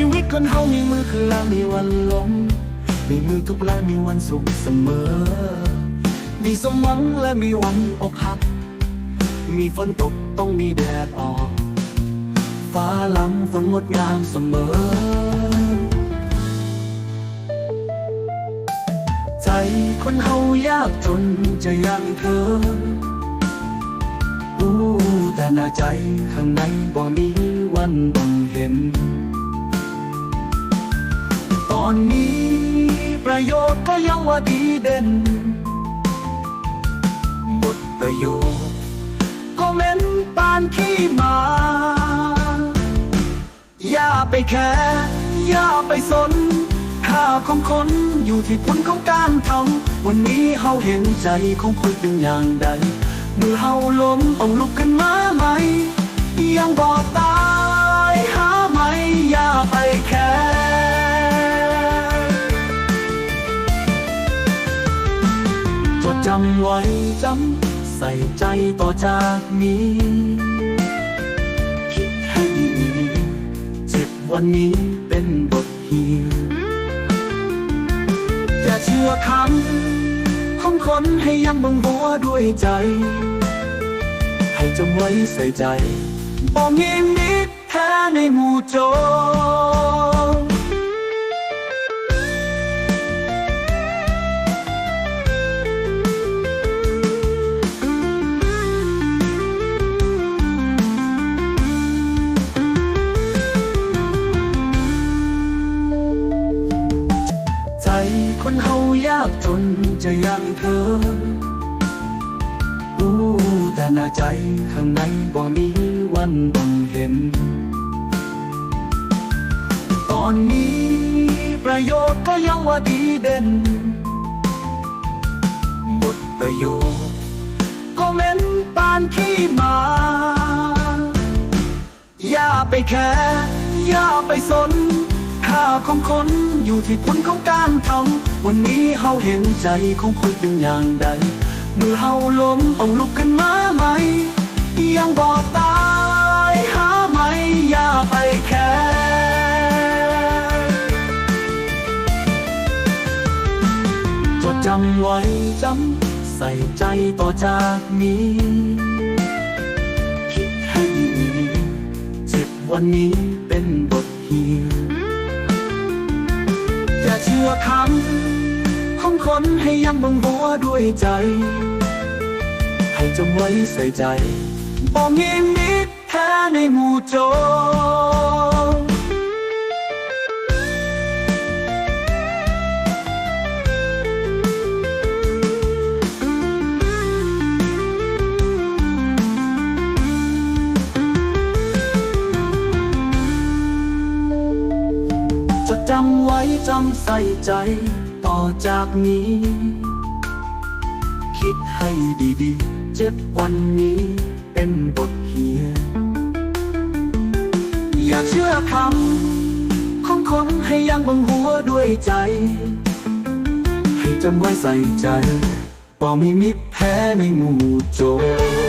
ีวิตคนเฮามีมือคือลามีวันล้มมีมือทุกลายมีวันสุขเสมอ มีสมหวังและมีวันอกหัก มีฝนตกต้องมีแดดออก ฟ้าลังฝนงดงามเสมอ ใจคนเฮายากจนจะยังเธอรู้แต่หน้าใจข้างในบ่มีวันบังเห็น ตอนนี้ ประโยชน์ก็ยังว่าดีเด่น หมดประโยชน์ ก็เหม็นปานขี้มา อย่าไปแคร์อย่าไปสนค่าของคนอยู่ที่ผลของการทำวันนี้เฮาเห็นใจของคนเป็นอย่างใดเมื่อเฮาล้มต้องลุกขึ้นมาใหม่ จำไว้จำใส่ใจต่อจากนี้ คิดให้ดีเจ็บวันนี้เป็นบทเรียนอย่าเชื่อคำของคนให้ยังบังบัวด้วยใจ ให้จำไว้ใส่ใจบอกมีมิตรแท้ในหมู่โจรากจนจะยังเธอ รู้แต่หน้าใจข้างในบ่มีวันบังเห็น ตอนนี้ประโยชน์ก็ยังว่าดีเด่น หมดประโยชน์ ก็เหม็นปานขี้มา อย่าไปแคร์อย่าไปสนาของคนอยู่ที่ผลของการทำวันนี้เฮาเห็นใจของคนเป็นอย่างใดเมื่อเฮาล้มต้องลุกขึ้นมาใหม่ยังบอกตายหาไม่อย่าไปแคร์จดจำไว้จำใส่ใจต่อจากนี้คิดให้ดีเจ็บวันนี้เป็นบทเรียน ชื่อคำของคนให้ยังบังบัวด้วยใจ ให้จำไว้ใส่ใจบอกมีมิตรแท้ในหมู่โจรำไว้จำใส่ใจต่อจากนี้ คิดให้ดีๆ เจ็บวันนี้เป็นบทเรียนอย่าเชื่อคำของคนให้ยังบังหัวด้วยใจ ให้จำไว้ใส่ใจบ่มีมิตรแพ้ในหมู่โจร